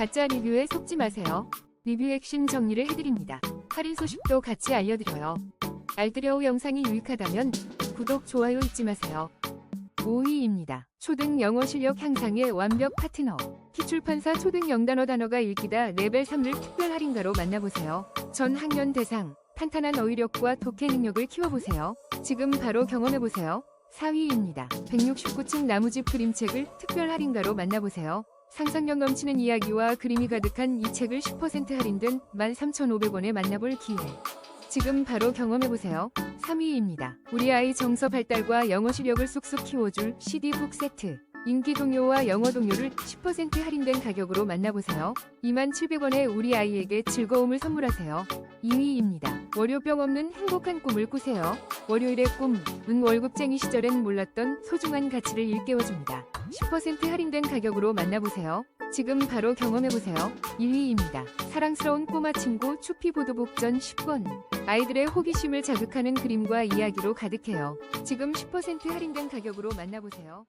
가짜 리뷰에 속지 마세요. 리뷰 핵심 정리를 해드립니다. 할인 소식도 같이 알려드려요. 알뜰여우 영상이 유익하다면 구독, 좋아요 잊지 마세요. 5위입니다. 초등 영어 실력 향상의 완벽 파트너. 기출판사 초등 영단어 단어가 읽기다 레벨 3를 특별 할인가로 만나보세요. 전 학년 대상, 탄탄한 어휘력과 독해 능력을 키워보세요. 지금 바로 경험해보세요. 4위입니다. 169층 나무집 그림책을 특별 할인가로 만나보세요. 상상력 넘치는 이야기와 그림이 가득한 이 책을 10% 할인된 13,500원에 만나볼 기회. 지금 바로 경험해보세요. 3위입니다. 우리 아이 정서 발달과 영어 실력을 쑥쑥 키워줄 CD북 세트. 인기 동요와 영어 동요를 10% 할인된 가격으로 만나보세요. 27,000원에 우리 아이에게 즐거움을 선물하세요. 2위입니다. 월요병 없는 행복한 꿈을 꾸세요. 월요일의 꿈, 은 월급쟁이 시절엔 몰랐던 소중한 가치를 일깨워줍니다. 10% 할인된 가격으로 만나보세요. 지금 바로 경험해보세요. 1위입니다. 사랑스러운 꼬마 친구 추피보드복전 10권. 아이들의 호기심을 자극하는 그림과 이야기로 가득해요. 지금 10% 할인된 가격으로 만나보세요.